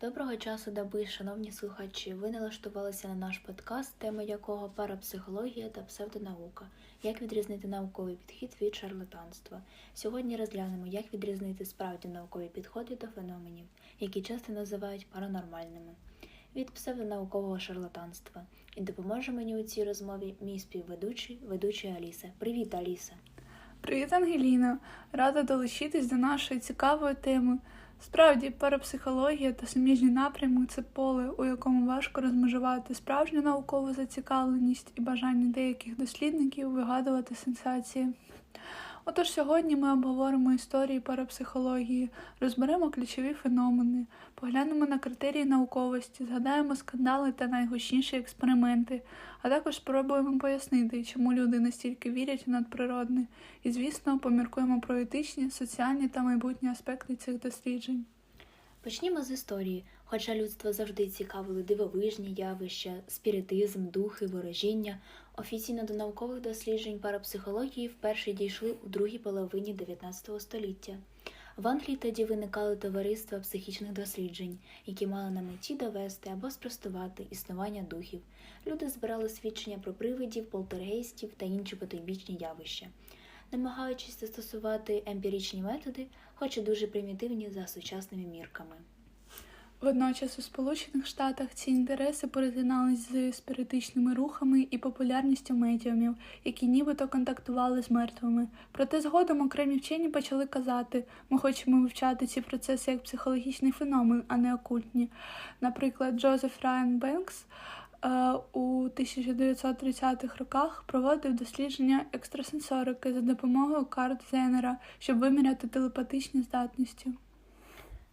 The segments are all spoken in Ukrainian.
Доброго часу доби, шановні слухачі. Ви налаштувалися на наш подкаст, тема якого парапсихологія та псевдонаука. Як відрізнити науковий підхід від шарлатанства. Сьогодні розглянемо, як відрізнити справді наукові підходи до феноменів, які часто називають паранормальними, від псевдонаукового шарлатанства. І допоможе мені у цій розмові мій співведучий, ведучий Аліса. Привіт, Аліса! Привіт, Ангеліна! Рада долучитись до нашої цікавої теми. Справді, парапсихологія та суміжні напрями це поле, у якому важко розмежувати справжню наукову зацікавленість і бажання деяких дослідників вигадувати сенсації. Отож, сьогодні ми обговоримо історії парапсихології, розберемо ключові феномени, поглянемо на критерії науковості, згадаємо скандали та найгучніші експерименти, а також спробуємо пояснити, чому люди настільки вірять у надприродне, і, звісно, поміркуємо про етичні, соціальні та майбутні аспекти цих досліджень. Почнімо з історії. Хоча людство завжди цікавили дивовижні явища, спіритизм, духи, ворожіння, офіційно до наукових досліджень парапсихології вперше дійшли у другій половині 19 століття. В Англії тоді виникали товариства психічних досліджень, які мали на меті довести або спростувати існування духів. Люди збирали свідчення про привидів, полтергейстів та інші потойбічні явища, намагаючись застосувати емпіричні методи, хоч і дуже примітивні за сучасними мірками. Водночас у Сполучених Штатах ці інтереси перетинались з спіритичними рухами і популярністю медіумів, які нібито контактували з мертвими. Проте згодом окремі вчені почали казати, ми хочемо вивчати ці процеси як психологічний феномен, а не окультні. Наприклад, Джозеф Райан Бенкс е, у 1930-х роках проводив дослідження екстрасенсорики за допомогою карт Зенера, щоб виміряти телепатичні здатності.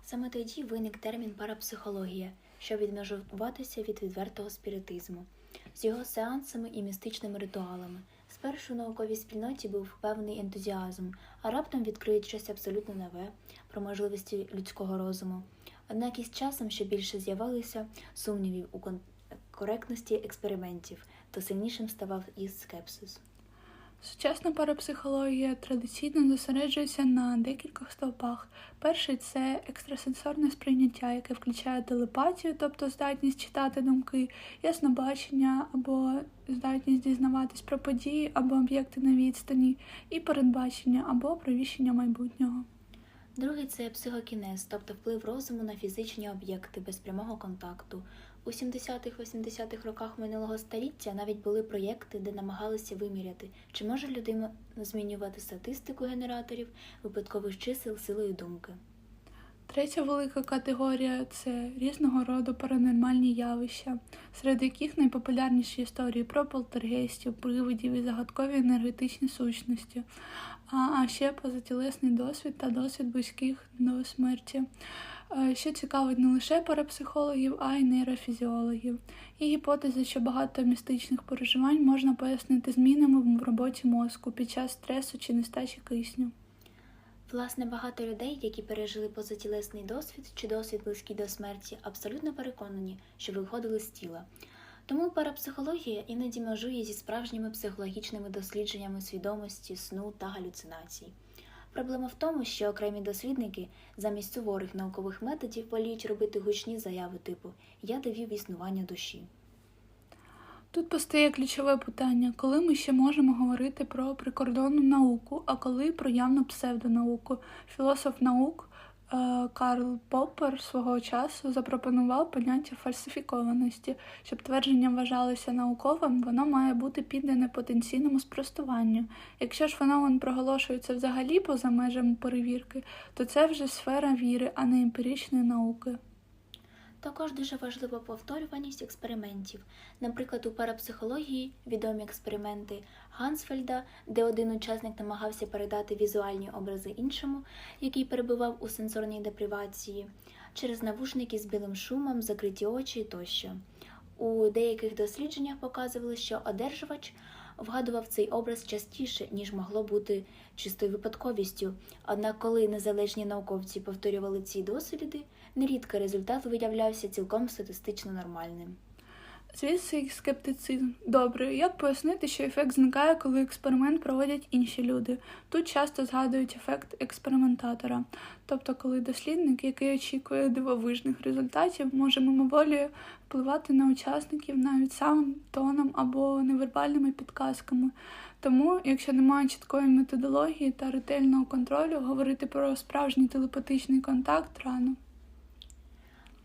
Саме тоді виник термін парапсихологія, щоб відмежуватися від відвертого спіритизму, з його сеансами і містичними ритуалами. Спершу у науковій спільноті був певний ентузіазм, а раптом відкриють щось абсолютно нове про можливості людського розуму. Однак із часом ще більше з'явилися сумнівів у коректності експериментів, то сильнішим ставав і скепсис. Сучасна парапсихологія традиційно зосереджується на декількох стовпах. Перший це екстрасенсорне сприйняття, яке включає телепатію, тобто здатність читати думки, яснобачення або здатність дізнаватись про події або об'єкти на відстані, і передбачення або провіщення майбутнього. Другий це психокінез, тобто вплив розуму на фізичні об'єкти без прямого контакту. У 70-х-80-х роках минулого століття навіть були проєкти, де намагалися виміряти, чи може людина змінювати статистику генераторів випадкових чисел силою думки. Третя велика категорія це різного роду паранормальні явища, серед яких найпопулярніші історії про полтергейстів, привидів і загадкові енергетичні сущності, а ще позатілесний досвід та досвід близьких до смерті. Е, Що цікавить не лише парапсихологів, а й нейрофізіологів. І гіпотеза, що багато містичних переживань можна пояснити змінами в роботі мозку під час стресу чи нестачі кисню. Власне, багато людей, які пережили позатілесний досвід чи досвід близький до смерті, абсолютно переконані, що виходили з тіла. Тому парапсихологія іноді межує зі справжніми психологічними дослідженнями свідомості, сну та галюцинацій. Проблема в тому, що окремі дослідники замість суворих наукових методів воліють робити гучні заяви типу Я довів існування душі. Тут постає ключове питання, коли ми ще можемо говорити про прикордонну науку, а коли про явну псевдонауку. Філософ наук Карл Поппер свого часу запропонував поняття фальсифікованості. Щоб твердження вважалося науковим, воно має бути піддане потенційному спростуванню. Якщо ж феномен проголошується взагалі поза межами перевірки, то це вже сфера віри, а не емпіричної науки. Також дуже важлива повторюваність експериментів. Наприклад, у парапсихології відомі експерименти Гансфельда, де один учасник намагався передати візуальні образи іншому, який перебував у сенсорній депривації, через навушники з білим шумом, закриті очі тощо. У деяких дослідженнях показували, що одержувач вгадував цей образ частіше, ніж могло бути чистою випадковістю. Однак, коли незалежні науковці повторювали ці досліди, нерідко результат виявлявся цілком статистично нормальним. Звідси скептицизм. Добре, як пояснити, що ефект зникає, коли експеримент проводять інші люди? Тут часто згадують ефект експериментатора, тобто коли дослідник, який очікує дивовижних результатів, може мимоволі впливати на учасників навіть самим тоном або невербальними підказками. Тому, якщо немає чіткої методології та ретельного контролю, говорити про справжній телепатичний контакт рано.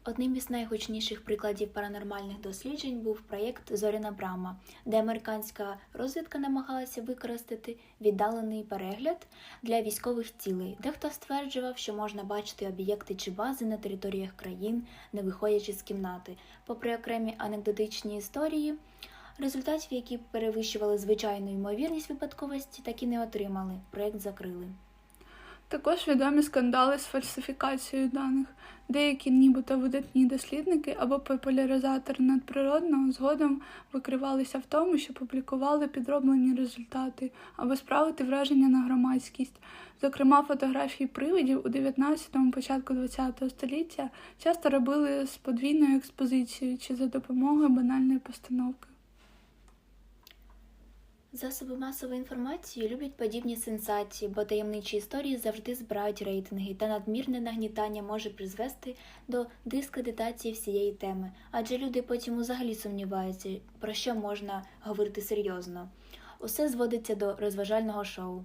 Одним із найгучніших прикладів паранормальних досліджень був проєкт Зоряна Брама, де американська розвідка намагалася використати віддалений перегляд для військових цілей. Дехто стверджував, що можна бачити об'єкти чи бази на територіях країн, не виходячи з кімнати. Попри окремі анекдотичні історії, результатів, які перевищували звичайну ймовірність випадковості, так і не отримали. Проєкт закрили. Також відомі скандали з фальсифікацією даних. Деякі нібито видатні дослідники або популяризатори надприродного згодом викривалися в тому, що публікували підроблені результати, аби справити враження на громадськість. Зокрема, фотографії привидів у 19-му, початку 20-го століття часто робили з подвійною експозицією чи за допомогою банальної постановки. Засоби масової інформації люблять подібні сенсації, бо таємничі історії завжди збирають рейтинги, та надмірне нагнітання може призвести до дискредитації всієї теми, адже люди потім взагалі сумніваються, про що можна говорити серйозно. Усе зводиться до розважального шоу.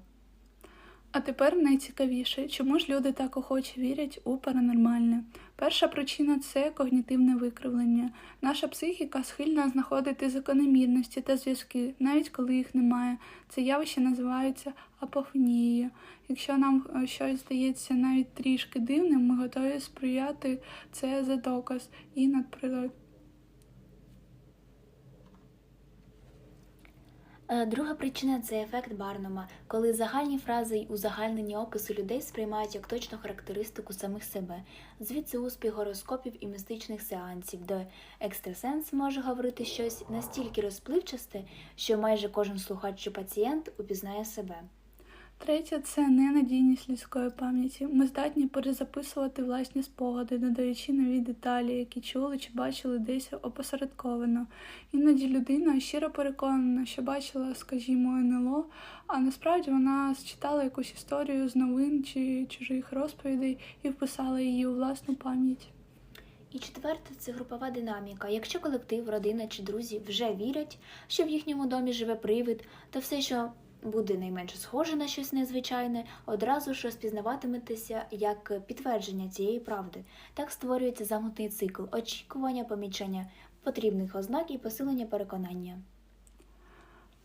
А тепер найцікавіше, чому ж люди так охоче вірять у паранормальне? Перша причина це когнітивне викривлення. Наша психіка схильна знаходити закономірності та зв'язки, навіть коли їх немає. Це явище називається апофенією. Якщо нам е, щось здається навіть трішки дивним, ми готові сприяти це за доказ і надприродне. Друга причина це ефект Барнума, коли загальні фрази й узагальнені описи людей сприймають як точну характеристику самих себе. Звідси успіх гороскопів і містичних сеансів, де екстрасенс може говорити щось настільки розпливчасте, що майже кожен слухач чи пацієнт упізнає себе. Третє це ненадійність людської пам'яті. Ми здатні перезаписувати власні спогади, додаючи нові деталі, які чули чи бачили десь опосередковано. Іноді людина щиро переконана, що бачила, скажімо, НЛО, а насправді вона считала якусь історію з новин чи чужих розповідей і вписала її у власну пам'ять. І четверте це групова динаміка. Якщо колектив, родина чи друзі вже вірять, що в їхньому домі живе привид, то все, що буде найменше схоже на щось незвичайне, одразу ж розпізнаватиметеся як підтвердження цієї правди. Так створюється замкнутий цикл очікування, помічання потрібних ознак і посилення переконання.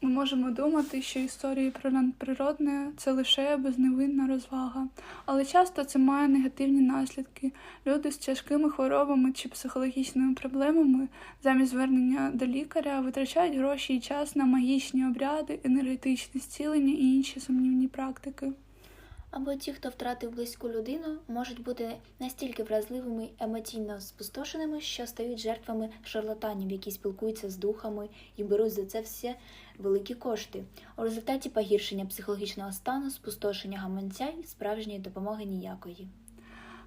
Ми можемо думати, що історії про надприродне це лише безневинна розвага, але часто це має негативні наслідки. Люди з тяжкими хворобами чи психологічними проблемами замість звернення до лікаря витрачають гроші і час на магічні обряди, енергетичне зцілення і інші сумнівні практики. Або ті, хто втратив близьку людину, можуть бути настільки вразливими емоційно спустошеними, що стають жертвами шарлатанів, які спілкуються з духами і беруть за це все великі кошти. У результаті погіршення психологічного стану, спустошення гаманця і справжньої допомоги ніякої.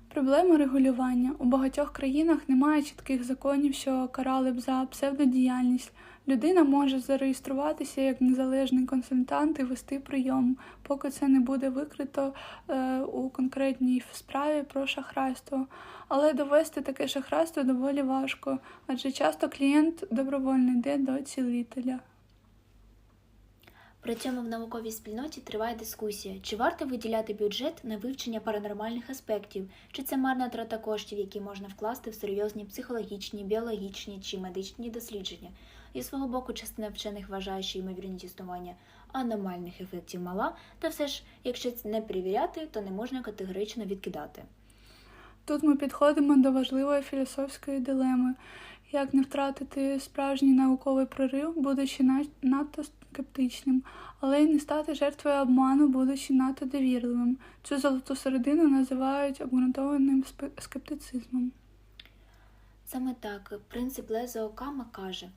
Проблема регулювання. У багатьох країнах немає чітких законів, що карали б за псевдодіяльність. Людина може зареєструватися як незалежний консультант і вести прийом, поки це не буде викрито е, у конкретній справі про шахрайство. Але довести таке шахрайство доволі важко, адже часто клієнт добровольно йде до цілителя. При цьому в науковій спільноті триває дискусія, чи варто виділяти бюджет на вивчення паранормальних аспектів, чи це марна трата коштів, які можна вкласти в серйозні психологічні, біологічні чи медичні дослідження. Зі свого боку, частина вчених вважає, що ймовірність існування аномальних ефектів мала, та все ж, якщо це не перевіряти, то не можна категорично відкидати. Тут ми підходимо до важливої філософської дилеми. Як не втратити справжній науковий прорив, будучи надто скептичним, але й не стати жертвою обману, будучи надто довірливим. Цю золоту середину називають обґрунтованим скептицизмом. Саме так принцип Лезо Окама каже: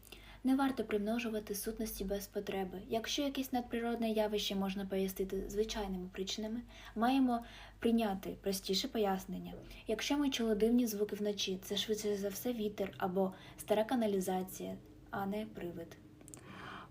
не варто примножувати сутності без потреби. Якщо якесь надприродне явище можна пояснити звичайними причинами, маємо прийняти простіше пояснення. Якщо ми чули дивні звуки вночі, це швидше за все вітер або стара каналізація, а не привид.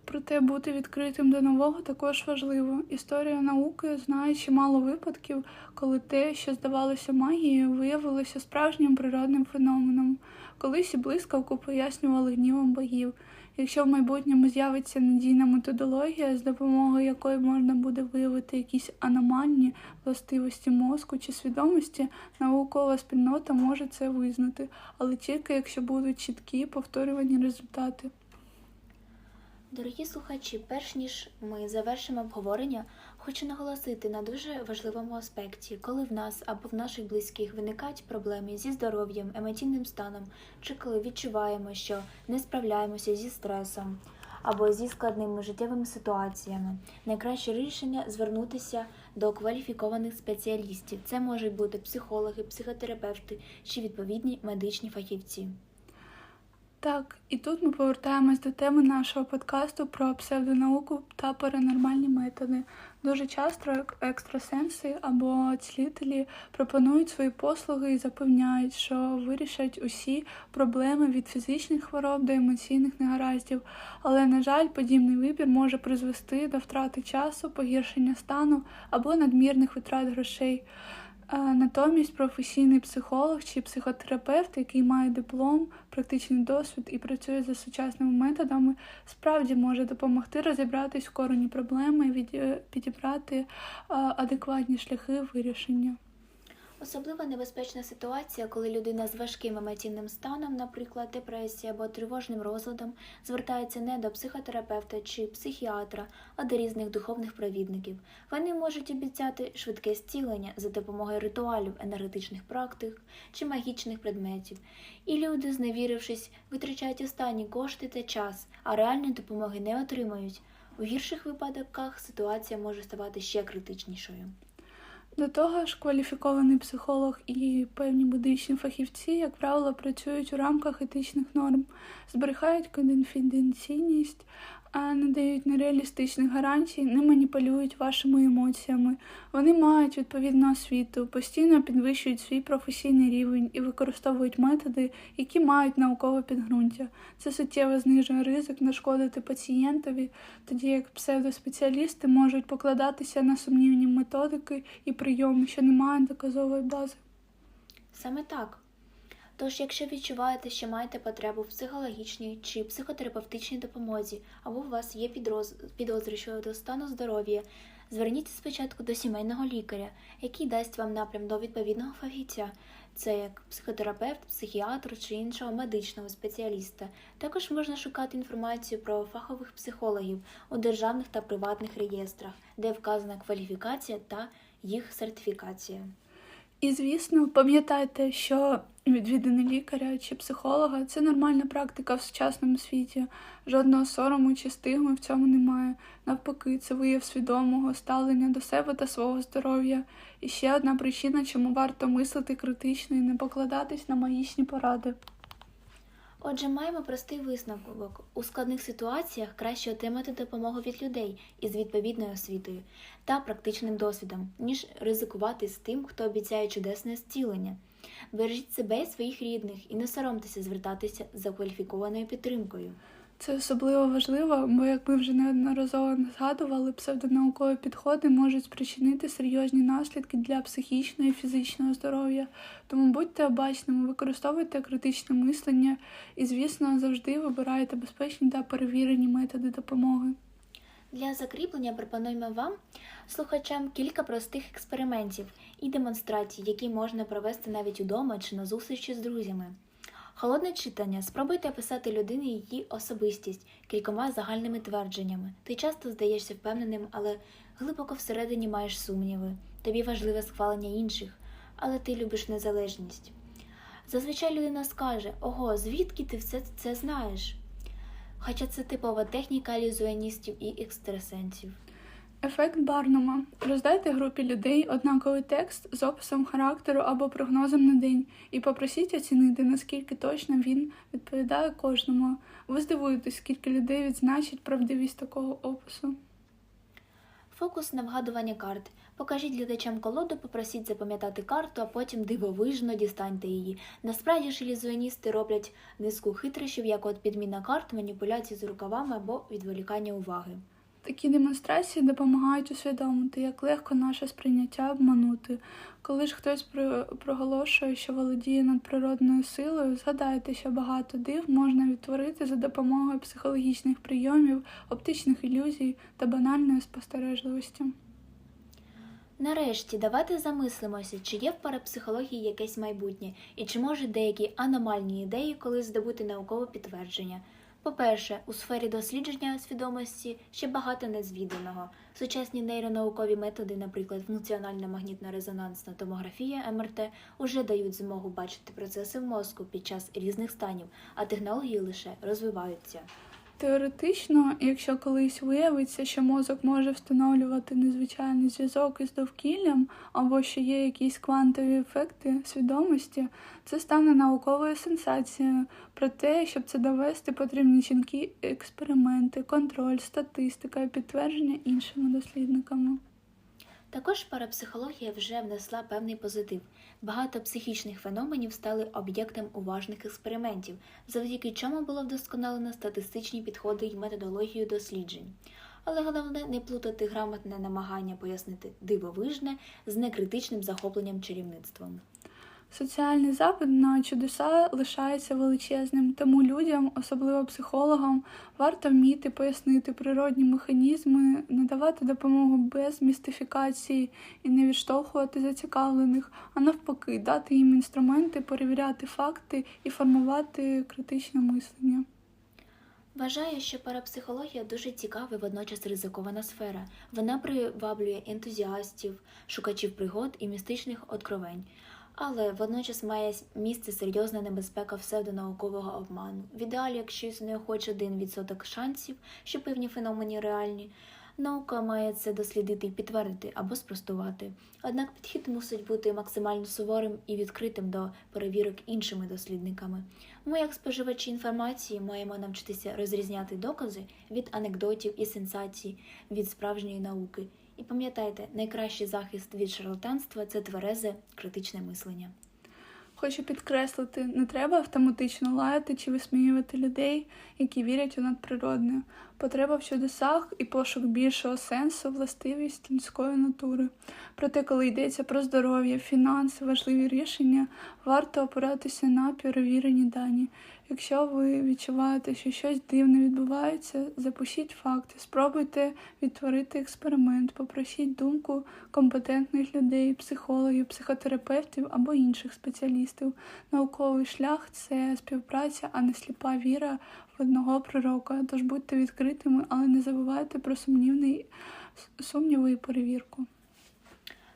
Проте бути відкритим до нового також важливо. Історія науки знає чимало випадків, коли те, що здавалося магією, виявилося справжнім природним феноменом. Колись і блискавку пояснювали гнівом богів. Якщо в майбутньому з'явиться надійна методологія, з допомогою якої можна буде виявити якісь аномальні властивості мозку чи свідомості, наукова спільнота може це визнати, але тільки якщо будуть чіткі повторювані результати. Дорогі слухачі, перш ніж ми завершимо обговорення, хочу наголосити на дуже важливому аспекті, коли в нас або в наших близьких виникають проблеми зі здоров'ям, емоційним станом, чи коли відчуваємо, що не справляємося зі стресом або зі складними життєвими ситуаціями. Найкраще рішення звернутися до кваліфікованих спеціалістів. Це можуть бути психологи, психотерапевти чи відповідні медичні фахівці. Так, і тут ми повертаємось до теми нашого подкасту про псевдонауку та паранормальні методи. Дуже часто екстрасенси або цілителі пропонують свої послуги і запевняють, що вирішать усі проблеми від фізичних хвороб до емоційних негараздів. Але, на жаль, подібний вибір може призвести до втрати часу, погіршення стану або надмірних витрат грошей. Натомість професійний психолог чи психотерапевт, який має диплом, практичний досвід і працює за сучасними методами, справді може допомогти розібратись в корені проблеми і відібрати адекватні шляхи вирішення. Особливо небезпечна ситуація, коли людина з важким емоційним станом, наприклад, депресія або тривожним розладом, звертається не до психотерапевта чи психіатра, а до різних духовних провідників. Вони можуть обіцяти швидке зцілення за допомогою ритуалів, енергетичних практик чи магічних предметів. І люди, зневірившись, витрачають останні кошти та час, а реальної допомоги не отримують. У гірших випадках ситуація може ставати ще критичнішою. До того ж, кваліфікований психолог і певні медичні фахівці, як правило, працюють у рамках етичних норм, зберігають конфіденційність, не дають нереалістичних гарантій, не маніпулюють вашими емоціями. Вони мають відповідну освіту, постійно підвищують свій професійний рівень і використовують методи, які мають наукове підґрунтя. Це суттєво знижує ризик нашкодити пацієнтові, тоді як псевдоспеціалісти можуть покладатися на сумнівні методики і прийоми, що не мають доказової бази. Саме так. Тож, якщо відчуваєте, що маєте потребу в психологічній чи психотерапевтичній допомозі, або у вас є підроз... підозри щодо стану здоров'я, зверніться спочатку до сімейного лікаря, який дасть вам напрям до відповідного фахівця, це як психотерапевт, психіатр чи іншого медичного спеціаліста. Також можна шукати інформацію про фахових психологів у державних та приватних реєстрах, де вказана кваліфікація та їх сертифікація. І, звісно, пам'ятайте, що відвідини лікаря чи психолога це нормальна практика в сучасному світі. Жодного сорому чи стигми в цьому немає. Навпаки, це вияв свідомого ставлення до себе та свого здоров'я. І ще одна причина, чому варто мислити критично і не покладатись на магічні поради. Отже, маємо простий висновок. У складних ситуаціях краще отримати допомогу від людей із відповідною освітою та практичним досвідом, ніж ризикувати з тим, хто обіцяє чудесне зцілення. Бережіть себе і своїх рідних і не соромтеся звертатися за кваліфікованою підтримкою. Це особливо важливо, бо, як ми вже неодноразово згадували, псевдонаукові підходи можуть спричинити серйозні наслідки для психічного і фізичного здоров'я. Тому будьте обачними, використовуйте критичне мислення і, звісно, завжди вибирайте безпечні та перевірені методи допомоги. Для закріплення пропонуємо вам, слухачам, кілька простих експериментів і демонстрацій, які можна провести навіть удома чи на зустрічі з друзями. Холодне читання. Спробуйте описати людині її особистість кількома загальними твердженнями. Ти часто здаєшся впевненим, але глибоко всередині маєш сумніви. Тобі важливе схвалення інших, але ти любиш незалежність. Зазвичай людина скаже: Ого, звідки ти все це знаєш? Хоча це типова техніка ілюзіоністів і екстрасенсів. Ефект Барнума. Роздайте групі людей однаковий текст з описом характеру або прогнозом на день і попросіть оцінити, наскільки точно він відповідає кожному. Ви здивуєтесь, скільки людей відзначить правдивість такого опису. Фокус на вгадування карт. Покажіть глядачам колоду, попросіть запам'ятати карту, а потім дивовижно дістаньте її. Насправді ж ілюзіоністи роблять низку хитрощів, як от підміна карт, маніпуляції з рукавами або відволікання уваги. Такі демонстрації допомагають усвідомити, як легко наше сприйняття обманути. Коли ж хтось про- проголошує, що володіє надприродною силою, згадайте, що багато див можна відтворити за допомогою психологічних прийомів, оптичних ілюзій та банальної спостережливості. Нарешті, давайте замислимося, чи є в парапсихології якесь майбутнє, і чи можуть деякі аномальні ідеї колись здобути наукове підтвердження. По-перше, у сфері дослідження свідомості ще багато незвіданого. Сучасні нейронаукові методи, наприклад, функціональна магнітно-резонансна томографія МРТ, уже дають змогу бачити процеси в мозку під час різних станів, а технології лише розвиваються. Теоретично, якщо колись виявиться, що мозок може встановлювати незвичайний зв'язок із довкіллям, або що є якісь квантові ефекти свідомості, це стане науковою сенсацією. Проте, щоб це довести, потрібні чіткі експерименти, контроль, статистика і підтвердження іншими дослідниками. Також парапсихологія вже внесла певний позитив. Багато психічних феноменів стали об'єктом уважних експериментів, завдяки чому було вдосконалено статистичні підходи і методологію досліджень. Але головне не плутати грамотне намагання пояснити дивовижне з некритичним захопленням чарівництвом. Соціальний запит на чудеса лишається величезним, тому людям, особливо психологам, варто вміти пояснити природні механізми, надавати допомогу без містифікації і не відштовхувати зацікавлених, а навпаки, дати їм інструменти, перевіряти факти і формувати критичне мислення. Вважаю, що парапсихологія дуже цікава і водночас ризикована сфера. Вона приваблює ентузіастів, шукачів пригод і містичних откровень. Але водночас має місце серйозна небезпека псевдонаукового обману. В ідеалі, якщо існує хоч один відсоток шансів, що певні феномени реальні, наука має це дослідити і підтвердити або спростувати. Однак підхід мусить бути максимально суворим і відкритим до перевірок іншими дослідниками. Ми, як споживачі інформації, маємо навчитися розрізняти докази від анекдотів і сенсацій від справжньої науки. І пам'ятайте, найкращий захист від шарлатанства це тверезе критичне мислення. Хочу підкреслити, не треба автоматично лаяти чи висміювати людей, які вірять у надприродне. Потреба в чудесах і пошук більшого сенсу властивість людської натури. Проте, коли йдеться про здоров'я, фінанси, важливі рішення, варто опиратися на перевірені дані. Якщо ви відчуваєте, що щось дивне відбувається, запишіть факти, спробуйте відтворити експеримент, попросіть думку компетентних людей, психологів, психотерапевтів або інших спеціалістів. Науковий шлях це співпраця, а не сліпа віра одного пророка. Тож будьте відкритими, але не забувайте про сумнівний сумніви і перевірку.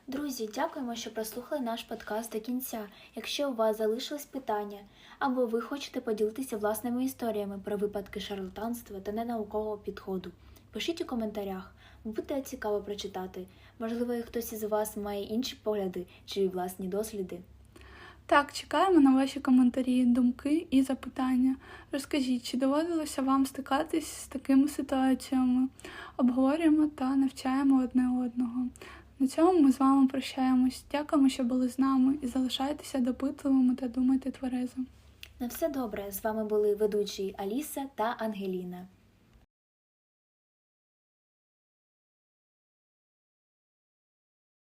Друзі, дякуємо, що прослухали наш подкаст до кінця. Якщо у вас залишились питання, або ви хочете поділитися власними історіями про випадки шарлатанства та ненаукового підходу, пишіть у коментарях. Буде цікаво прочитати. Можливо, хтось із вас має інші погляди чи власні досліди. Так, чекаємо на ваші коментарі, думки і запитання. Розкажіть, чи доводилося вам стикатись з такими ситуаціями? Обговорюємо та навчаємо одне одного. На цьому ми з вами прощаємось. Дякуємо, що були з нами, і залишайтеся допитливими та думайте тверезо. На все добре. З вами були ведучі Аліса та Ангеліна.